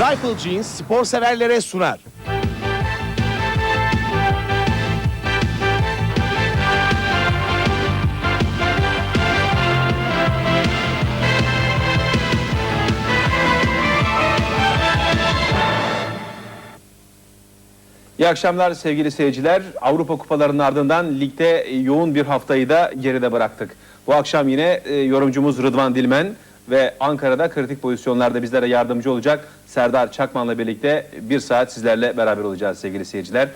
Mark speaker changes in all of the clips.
Speaker 1: Rifle Jeans spor severlere sunar.
Speaker 2: İyi akşamlar sevgili seyirciler. Avrupa kupalarının ardından ligde yoğun bir haftayı da geride bıraktık. Bu akşam yine e, yorumcumuz Rıdvan Dilmen ve Ankara'da kritik pozisyonlarda bizlere yardımcı olacak Serdar Çakman'la birlikte bir saat sizlerle beraber olacağız sevgili seyirciler.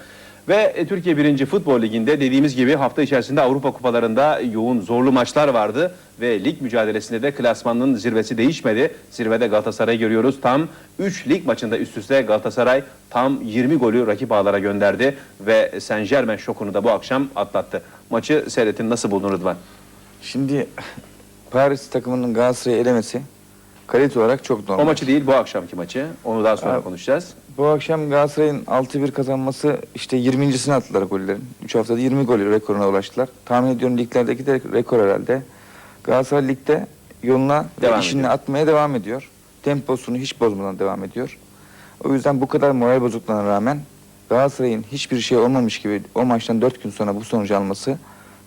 Speaker 2: Ve e, Türkiye 1. Futbol Ligi'nde dediğimiz gibi hafta içerisinde Avrupa kupalarında yoğun zorlu maçlar vardı. Ve lig mücadelesinde de klasmanın zirvesi değişmedi. Zirvede Galatasaray'ı görüyoruz. Tam 3 lig maçında üst üste Galatasaray tam 20 golü rakip ağlara gönderdi. Ve Saint Germain şokunu da bu akşam atlattı. Maçı seyretin nasıl buldun Rıdvan?
Speaker 3: Şimdi Paris takımının Galatasaray'ı elemesi kalite olarak çok normal.
Speaker 2: O maçı değil bu akşamki maçı. Onu daha sonra
Speaker 3: Abi-
Speaker 2: konuşacağız.
Speaker 3: Bu akşam Galatasaray'ın 6-1 kazanması işte 20.sine attılar gollerin. 3 haftada 20 gol rekoruna ulaştılar. Tahmin ediyorum liglerdeki de rekor herhalde. Galatasaray ligde yoluna
Speaker 2: Devam
Speaker 3: ve işini
Speaker 2: ediyor.
Speaker 3: atmaya devam ediyor. Temposunu hiç bozmadan devam ediyor. O yüzden bu kadar moral bozukluğuna rağmen Galatasaray'ın hiçbir şey olmamış gibi o maçtan 4 gün sonra bu sonucu alması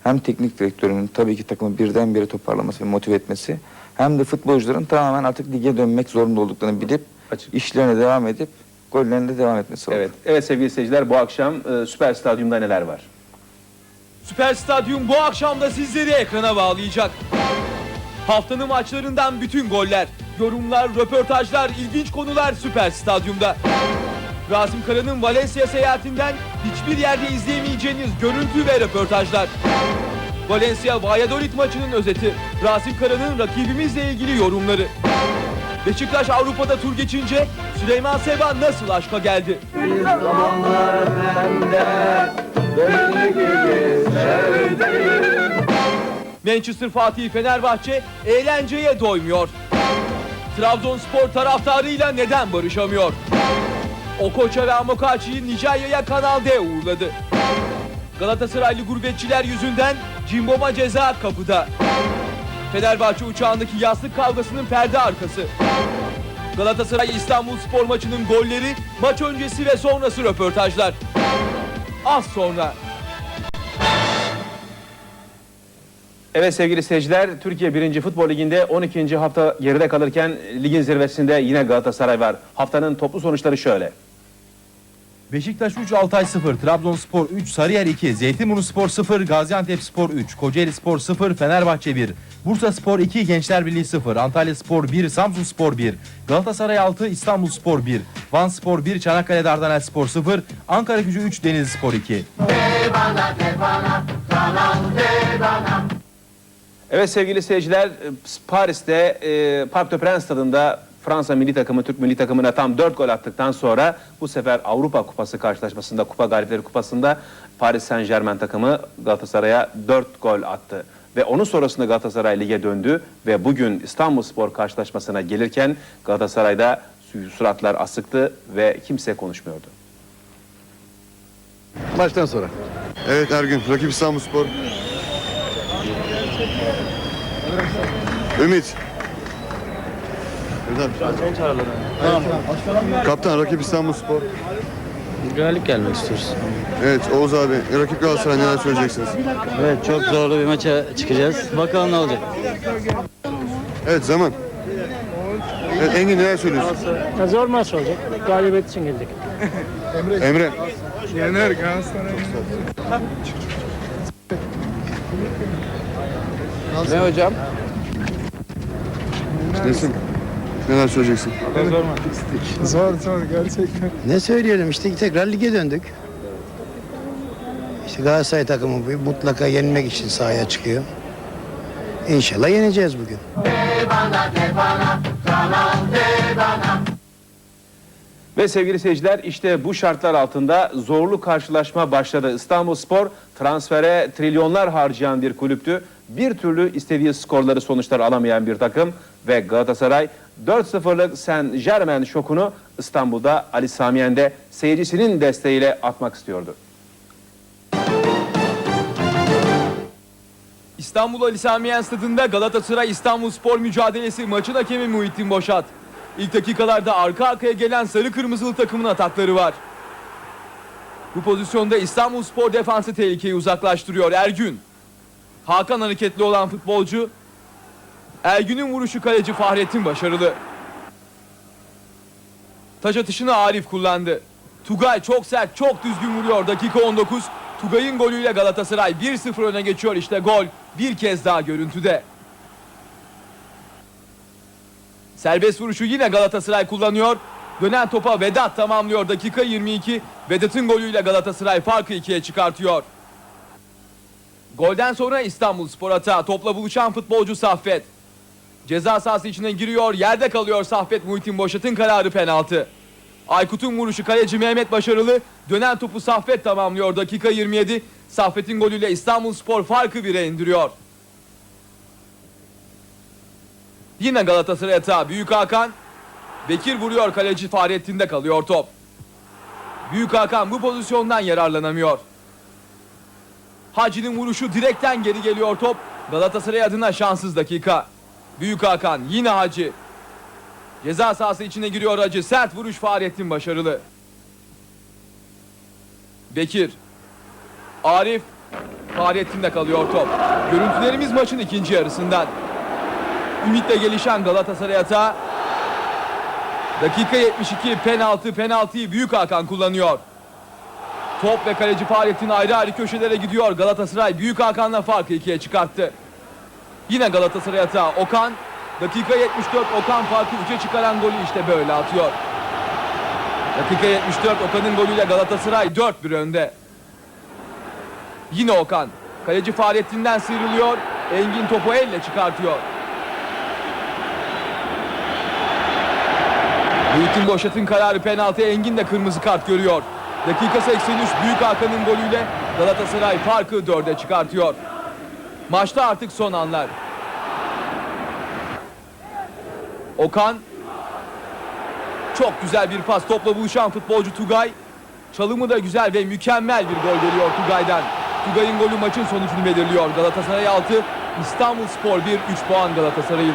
Speaker 3: hem teknik direktörünün tabii ki takımı birdenbire toparlaması ve motive etmesi hem de futbolcuların tamamen artık lige dönmek zorunda olduklarını bilip
Speaker 2: Açık.
Speaker 3: işlerine devam edip gollerine devam etmesi oldu.
Speaker 2: Evet, evet sevgili seyirciler bu akşam e, Süper Stadyum'da neler var?
Speaker 4: Süper Stadyum bu akşam da sizleri ekrana bağlayacak. Haftanın maçlarından bütün goller, yorumlar, röportajlar, ilginç konular Süper Stadyum'da. Rasim Kara'nın Valencia seyahatinden hiçbir yerde izleyemeyeceğiniz görüntü ve röportajlar. Valencia Valladolid maçının özeti, Rasim Kara'nın rakibimizle ilgili yorumları. Beşiktaş Avrupa'da tur geçince Süleyman Seba nasıl aşka geldi? Manchester Fatih Fenerbahçe eğlenceye doymuyor. Trabzonspor taraftarıyla neden barışamıyor? Okocha ve Amokachi'yi Nijerya'ya Kanal D uğurladı. Galatasaraylı gurbetçiler yüzünden Cimbom'a ceza kapıda. Fenerbahçe uçağındaki yastık kavgasının perde arkası. Galatasaray İstanbul Spor maçının golleri, maç öncesi ve sonrası röportajlar. Az sonra.
Speaker 2: Evet sevgili seyirciler, Türkiye 1. Futbol Ligi'nde 12. hafta geride kalırken ligin zirvesinde yine Galatasaray var. Haftanın toplu sonuçları şöyle.
Speaker 5: Beşiktaş 3, Altay 0, Trabzonspor 3, Sarıyer 2, Zeytinburnu Spor 0, Gaziantep Spor 3, Kocaeli Spor 0, Fenerbahçe 1, Bursa Spor 2, Gençler Birliği 0, Antalya Spor 1, Samsun Spor 1, Galatasaray 6, İstanbul Spor 1, Van Spor 1, Çanakkale Dardanel Spor 0, Ankara Gücü 3, Denizli Spor 2.
Speaker 2: Evet sevgili seyirciler, Paris'te e, Parc des Princes stadında Fransa milli takımı Türk milli takımına tam 4 gol attıktan sonra bu sefer Avrupa Kupası karşılaşmasında, Kupa Galipleri Kupası'nda Paris Saint Germain takımı Galatasaray'a 4 gol attı. Ve onun sonrasında Galatasaray lige döndü ve bugün İstanbul Spor karşılaşmasına gelirken Galatasaray'da suratlar asıktı ve kimse konuşmuyordu.
Speaker 6: Maçtan sonra.
Speaker 7: Evet Ergün, rakip İstanbulspor. Ümit. Kaptan rakip İstanbulspor.
Speaker 8: Galip gelmek istiyoruz.
Speaker 7: Evet Oğuz abi, rakip Galatasaray neler söyleyeceksiniz?
Speaker 8: Evet çok zorlu bir maça çıkacağız. Bakalım ne olacak.
Speaker 7: Evet zaman. Evet Engin neler söylüyorsun?
Speaker 9: Ya zor maç olacak. Galibiyet için geldik.
Speaker 7: Emre.
Speaker 3: Ne hocam?
Speaker 7: Nesin? Neler söyleyeceksin?
Speaker 10: Ne söyleyelim işte tekrar lige döndük. İşte Galatasaray takımı mutlaka yenmek için sahaya çıkıyor. İnşallah yeneceğiz bugün.
Speaker 2: Ve sevgili seyirciler işte bu şartlar altında zorlu karşılaşma başladı. İstanbulspor transfere trilyonlar harcayan bir kulüptü. Bir türlü istediği skorları sonuçlar alamayan bir takım ve Galatasaray 4-0'lık Saint Germain şokunu İstanbul'da Ali Samiyen'de seyircisinin desteğiyle atmak istiyordu.
Speaker 4: İstanbul Ali Sami Yen stadında Galatasaray İstanbul Spor mücadelesi maçın hakemi Muhittin Boşat. İlk dakikalarda arka arkaya gelen sarı kırmızılı takımın atakları var. Bu pozisyonda İstanbul Spor defansı tehlikeyi uzaklaştırıyor Ergün. Hakan hareketli olan futbolcu. Ergün'ün vuruşu kaleci Fahrettin başarılı. Taç atışını Arif kullandı. Tugay çok sert, çok düzgün vuruyor. Dakika 19. Tugay'ın golüyle Galatasaray 1-0 öne geçiyor. İşte gol bir kez daha görüntüde. Serbest vuruşu yine Galatasaray kullanıyor. Dönen topa Vedat tamamlıyor. Dakika 22. Vedat'ın golüyle Galatasaray farkı ikiye çıkartıyor. Golden sonra İstanbul Spor hata. Topla buluşan futbolcu Saffet. Ceza sahası içine giriyor. Yerde kalıyor Saffet Muhittin Boşat'ın kararı penaltı. Aykut'un vuruşu kaleci Mehmet başarılı. Dönen topu Saffet tamamlıyor. Dakika 27. Saffet'in golüyle İstanbul Spor farkı 1'e indiriyor. Yine Galatasaray hata. Büyük Hakan. Bekir vuruyor kaleci Fahrettin'de kalıyor top. Büyük Hakan bu pozisyondan yararlanamıyor. Hacı'nın vuruşu direkten geri geliyor top. Galatasaray adına şanssız dakika. Büyük Hakan yine Hacı. Ceza sahası içine giriyor Hacı. Sert vuruş Fahrettin başarılı. Bekir. Arif. Fahrettin'de kalıyor top. Görüntülerimiz maçın ikinci yarısından. Ümitle gelişen Galatasaray hata. Dakika 72 penaltı penaltıyı Büyük Hakan kullanıyor. Top ve kaleci Fahrettin ayrı ayrı köşelere gidiyor. Galatasaray Büyük Hakan'la farkı ikiye çıkarttı. Yine Galatasaray hata. Okan dakika 74 Okan farkı 3'e çıkaran golü işte böyle atıyor. Dakika 74 Okan'ın golüyle Galatasaray 4-1 önde. Yine Okan. Kaleci Fahrettin'den sıyrılıyor. Engin topu elle çıkartıyor. Muhittin Boşat'ın kararı penaltı Engin de kırmızı kart görüyor. Dakika 83 Büyük Hakan'ın golüyle Galatasaray farkı 4'e çıkartıyor. Maçta artık son anlar. Okan çok güzel bir pas topla buluşan futbolcu Tugay. Çalımı da güzel ve mükemmel bir gol geliyor Tugay'dan. Tugay'ın golü maçın sonucunu belirliyor. Galatasaray 6, İstanbul Spor 1, 3 puan Galatasaray'ın.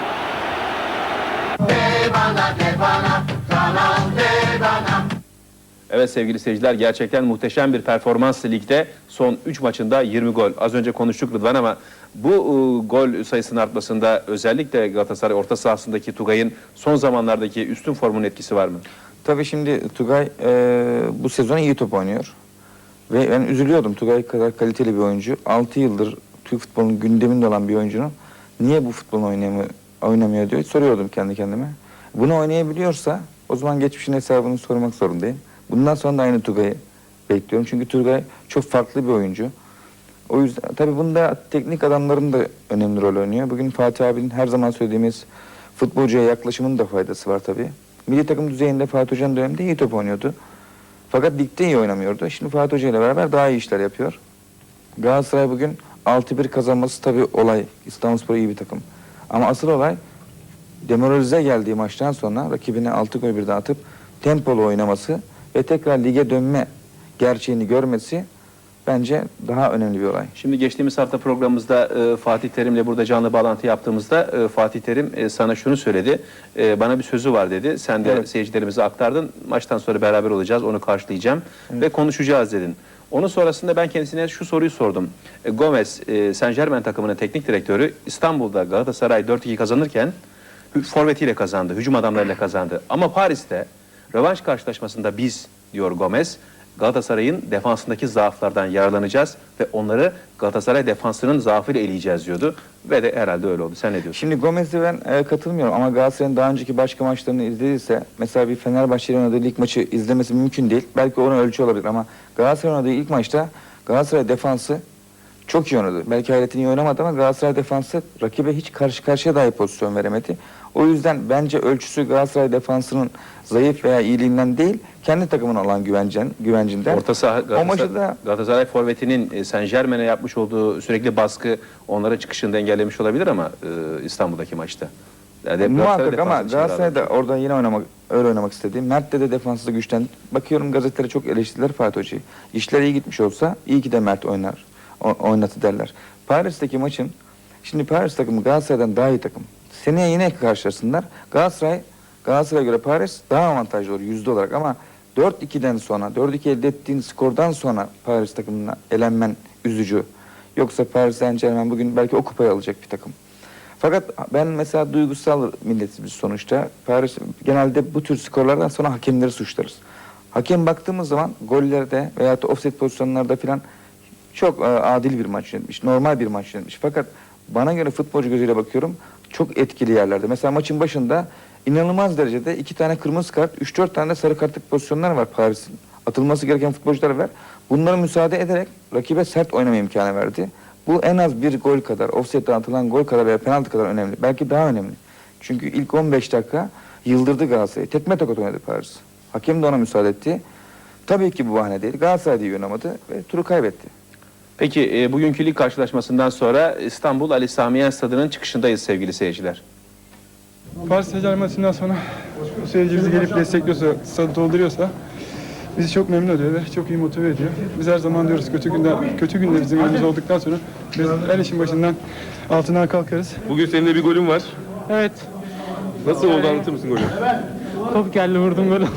Speaker 2: Evet sevgili seyirciler gerçekten muhteşem bir performans ligde son 3 maçında 20 gol. Az önce konuştuk Rıdvan ama bu e, gol sayısının artmasında özellikle Galatasaray orta sahasındaki Tugay'ın son zamanlardaki üstün formun etkisi var mı?
Speaker 3: Tabii şimdi Tugay e, bu sezon iyi top oynuyor. Ve ben üzülüyordum Tugay kadar kaliteli bir oyuncu. 6 yıldır Türk futbolunun gündeminde olan bir oyuncunun niye bu futbolu oynamıyor, oynamıyor diye soruyordum kendi kendime. Bunu oynayabiliyorsa o zaman geçmişin hesabını sormak zorundayım. Bundan sonra da aynı Tugay'ı bekliyorum. Çünkü Tugay çok farklı bir oyuncu. O yüzden tabii bunda teknik adamların da önemli rol oynuyor. Bugün Fatih abinin her zaman söylediğimiz futbolcuya yaklaşımının da faydası var tabii. Milli takım düzeyinde Fatih Hoca'nın döneminde iyi top oynuyordu. Fakat ligde iyi oynamıyordu. Şimdi Fatih Hoca ile beraber daha iyi işler yapıyor. Galatasaray bugün 6-1 kazanması tabii olay. İstanbulspor iyi bir takım. Ama asıl olay demoralize geldiği maçtan sonra rakibine 6 gol birden atıp tempolu oynaması ve tekrar lige dönme gerçeğini görmesi bence daha önemli bir olay.
Speaker 2: Şimdi geçtiğimiz hafta programımızda e, Fatih Terim'le burada canlı bağlantı yaptığımızda e, Fatih Terim e, sana şunu söyledi. E, bana bir sözü var dedi. Sen de
Speaker 3: Evet.
Speaker 2: seyircilerimize aktardın. Maçtan sonra beraber olacağız. Onu karşılayacağım ve konuşacağız dedin. Onun sonrasında ben kendisine şu soruyu sordum. E, Gomez, e, Saint Germain takımının teknik direktörü İstanbul'da Galatasaray 4-2 kazanırken forvetiyle kazandı, hücum adamlarıyla kazandı. Ama Paris'te rövanş karşılaşmasında biz diyor Gomez, Galatasaray'ın defansındaki zaaflardan yararlanacağız ve onları Galatasaray defansının zaafıyla eleyeceğiz diyordu. Ve de herhalde öyle oldu. Sen ne diyorsun?
Speaker 3: Şimdi Gomez'e ben e, katılmıyorum ama Galatasaray'ın daha önceki başka maçlarını izlediyse mesela bir Fenerbahçe'nin oynadığı ilk maçı izlemesi mümkün değil. Belki onun ölçü olabilir ama Galatasaray'ın oynadığı ilk maçta Galatasaray defansı çok iyi oynadı. Belki Hayrettin iyi oynamadı ama Galatasaray defansı rakibe hiç karşı karşıya dahi pozisyon veremedi. O yüzden bence ölçüsü Galatasaray defansının zayıf veya iyiliğinden değil, kendi takımına olan güvencen, güvencinden.
Speaker 2: Orta saha
Speaker 3: o maçı
Speaker 2: Galatasaray,
Speaker 3: da
Speaker 2: Galatasaray forvetinin e, Saint Germain'e yapmış olduğu sürekli baskı onlara çıkışını engellemiş olabilir ama e, İstanbul'daki maçta. Yani Galatasaray
Speaker 3: Muhakkak ama
Speaker 2: defansı için
Speaker 3: Galatasaray da
Speaker 2: yararlandı.
Speaker 3: orada yine oynamak, öyle oynamak istedi. Mert de de defansı da güçten. Bakıyorum gazetelere çok eleştirdiler Fatih Hoca'yı. İşler iyi gitmiş olsa iyi ki de Mert oynar, oynatı derler. Paris'teki maçın, şimdi Paris takımı Galatasaray'dan daha iyi takım. Seneye yine karşılaşsınlar. Galatasaray Galatasaray'a göre Paris daha avantajlı olur yüzde olarak ama 4-2'den sonra, 4-2 elde ettiğin skordan sonra Paris takımına elenmen üzücü. Yoksa Paris Saint Germain bugün belki o kupayı alacak bir takım. Fakat ben mesela duygusal milletiz biz sonuçta. Paris genelde bu tür skorlardan sonra hakemleri suçlarız. Hakem baktığımız zaman gollerde veya offset pozisyonlarda filan çok e, adil bir maç yönetmiş, normal bir maç yönetmiş. Fakat bana göre futbolcu gözüyle bakıyorum çok etkili yerlerde. Mesela maçın başında inanılmaz derecede iki tane kırmızı kart, üç dört tane de sarı kartlık pozisyonlar var Paris'in. Atılması gereken futbolcular var. Bunlara müsaade ederek rakibe sert oynama imkanı verdi. Bu en az bir gol kadar, offset'ten atılan gol kadar veya penaltı kadar önemli. Belki daha önemli. Çünkü ilk 15 dakika yıldırdı Galatasaray'ı. Tekme tokat oynadı Paris. Hakem de ona müsaade etti. Tabii ki bu bahane değil. Galatasaray da iyi oynamadı ve turu kaybetti.
Speaker 2: Peki e, bugünkü lig karşılaşmasından sonra İstanbul Ali Sami Yen Stadı'nın çıkışındayız sevgili seyirciler.
Speaker 6: Paris Saint maçından sonra seyirci bizi gelip destekliyorsa, stadı dolduruyorsa bizi çok memnun ediyor ve çok iyi motive ediyor. Biz her zaman diyoruz kötü günler, kötü günler bizim önümüzde olduktan sonra biz her işin başından altından kalkarız.
Speaker 7: Bugün senin de bir golün var.
Speaker 9: Evet.
Speaker 7: Nasıl oldu anlatır mısın golü?
Speaker 9: Top geldi vurdum gol oldu.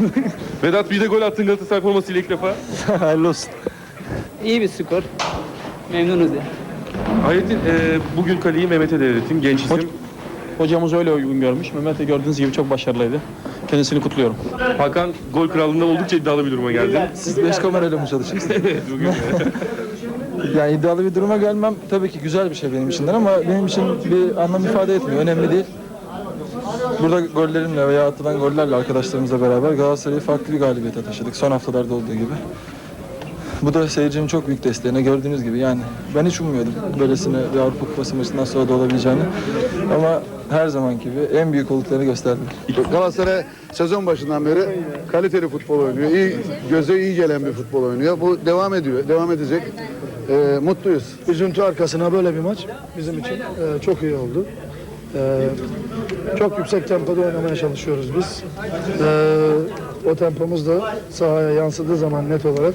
Speaker 7: Vedat bir de gol attın Galatasaray formasıyla ilk defa.
Speaker 9: Hayırlı olsun. İyi bir skor. Memnunuz ya.
Speaker 7: Hayrettin e, bugün kaleyi Mehmet'e devrettin. Genç isim.
Speaker 6: Hocamız öyle uygun görmüş. Mehmet de gördüğünüz gibi çok başarılıydı. Kendisini kutluyorum.
Speaker 7: Hakan gol krallığında oldukça iddialı bir duruma geldi.
Speaker 6: Siz beş kamerayla mı çalışıyorsunuz?
Speaker 7: Bugün
Speaker 6: yani iddialı bir duruma gelmem tabii ki güzel bir şey benim için ama benim için bir anlam ifade etmiyor. Önemli değil. Burada gollerimle veya atılan gollerle arkadaşlarımızla beraber Galatasaray'ı farklı bir galibiyete taşıdık. Son haftalarda olduğu gibi. Bu da seyircimin çok büyük desteğine gördüğünüz gibi yani ben hiç ummuyordum böylesine bir Avrupa Kupası maçından sonra da olabileceğini. Ama her zaman gibi en büyük olduklarını gösterdiler.
Speaker 7: Galatasaray sezon başından beri kaliteli futbol oynuyor. İyi, göze iyi gelen bir futbol oynuyor. Bu devam ediyor, devam edecek. E, mutluyuz.
Speaker 11: Üzüntü arkasına böyle bir maç bizim için e, çok iyi oldu. E, çok yüksek tempoda oynamaya çalışıyoruz biz. E, o tempomuz da sahaya yansıdığı zaman net olarak